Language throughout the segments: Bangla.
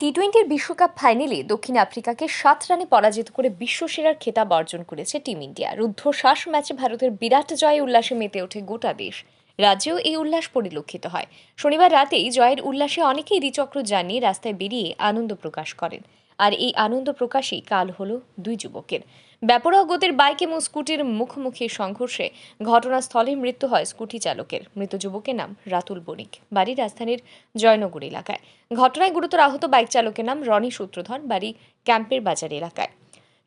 টি টোয়েন্টির বিশ্বকাপ ফাইনালে দক্ষিণ আফ্রিকাকে সাত রানে পরাজিত করে বিশ্বসেরার খেতাব অর্জন করেছে টিম ইন্ডিয়া। রুদ্ধশ্বাস ম্যাচে ভারতের বিরাট জয়ে উল্লাসে মেতে ওঠে গোটা দেশ। রাজ্যেও এই উল্লাস পরিলক্ষিত হয়। শনিবার রাতেই জয়ের উল্লাসে অনেকেই রিচক্র জানিয়ে রাস্তায় বেরিয়ে আনন্দ প্রকাশ করেন। আর এই আনন্দ প্রকাশই কাল হলো দুই যুবকের। ব্যাপরোয়া গতির বাইক এবং স্কুটির মুখোমুখি সংঘর্ষে ঘটনাস্থলে মৃত্যু হয় স্কুটি চালকের। মৃত যুবকের নাম রাতুল বণিক। বাড়ি রাজধানীর জয়নগর এলাকায়। ঘটনায় গুরুতর আহত বাইক চালকের নাম রনি সূত্রধর। বাড়ি ক্যাম্পের বাজার এলাকায়।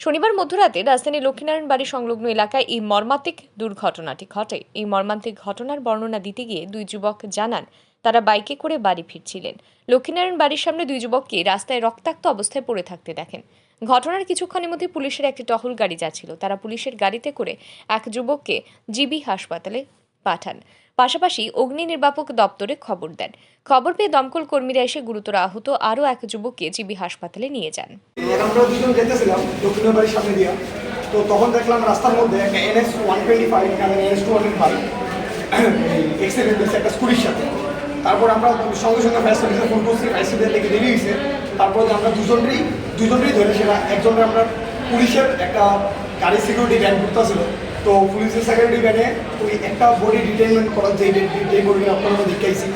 শনিবার মধ্যরাতে রাজধানীর লক্ষ্মীনারায়ণ বাড়ি সংলগ্ন এলাকায় এই মর্মান্তিক দুর্ঘটনাটি ঘটে। এই মর্মান্তিক ঘটনার বর্ণনা দিতে গিয়ে দুই যুবক জানান তারা বাইকে করে বাড়ি ফিরছিলেন। লক্ষ্মীনারায়ণ বাড়ির সামনে দুই যুবককে রাস্তায় রক্তাক্ত অবস্থায় পড়ে থাকতে দেখেন। ঘটনার কিছুক্ষণের মধ্যে পুলিশের একটি টহল গাড়ি যাচ্ছিল। তারা পুলিশের গাড়িতে করে এক যুবককে জিবি হাসপাতালে পাঠান। পাশাপাশি অগ্নি নির্বাপক দপ্তরে খবর দেন। খবর পেয়ে দমকল কর্মীরা এসে গুরুতর আহত আরও এক যুবককে জিবি হাসপাতালে নিয়ে যান। আমরা দুজন যেতেছিলাম বাড়ির সামনে দিয়া। তো তখন দেখলাম রাস্তার মধ্যে একটা NS one twenty five NS two five accident হয়েছে একটা সাথে। তারপর আমরা সঙ্গে সঙ্গে ফায়ার সার্ভিসে ফোন করছি ফায়ার সার্ভিসের লেগে দেরি হয়েছে। তারপর আমরা দুজনেরই দুজনেরই ধরে সেটা একজনের আমরা পুলিশের একটা গাড়ি সিকিউরিটি ভ্যান করতেছিল তো পুলিশের সিকিউরিটি ভ্যানে ওই একটা বডি ডিটেনমেন্ট করার যে যে বডি আপনারা আমরা দেখাইছি।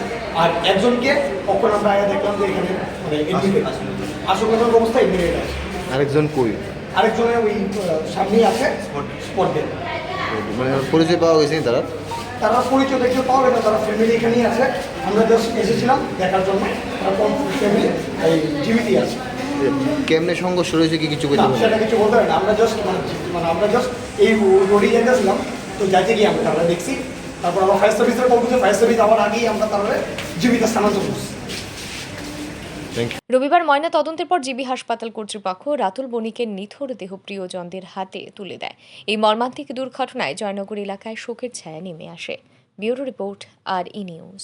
আর একজনকে তখন আমরা আগে দেখলাম যে এখানে মানে এডমিটেড আশঙ্কাজনক অবস্থায় এডমিটেড আছে। আরেকজন কই? আরেকজনের ওই সামনেই আছে স্পট মানে পরিচয় পাওয়া গেছে তারা? তারা পরিচয় দেখতে পাওয়া না তারা ফ্যামিলি এখানেই আছে। আমরা জাস্ট এসেছিলাম দেখার জন্য। তারা কম ফ্যামিলি এই জীবিতই আছে। কেমনে সংঘর্ষ রয়েছে কি কিছু বলতে সেটা কিছু বলতে পারি না। আমরা জাস্ট মানে মানে আমরা জাস্ট এই রোডে যেতেছিলাম। তো যাইতে গিয়ে আমরা তারা দেখছি। তারপর আমরা ফায়ার সার্ভিসের করছি ফায়ার সার্ভিস আবার আগেই আমরা তাহলে জীবিত স্থানান্তর করছি। রবিবার ময়না তদন্তের পর জিবি হাসপাতাল কর্তৃপক্ষ রাতুল বণিকের নিথর দেহ প্রিয়জনদের হাতে তুলে দেয়। এই মর্মান্তিক দুর্ঘটনায় জয়নগর এলাকায় শোকের ছায়া নেমে আসে। ব্যুরো রিপোর্ট, আর ই নিউজ।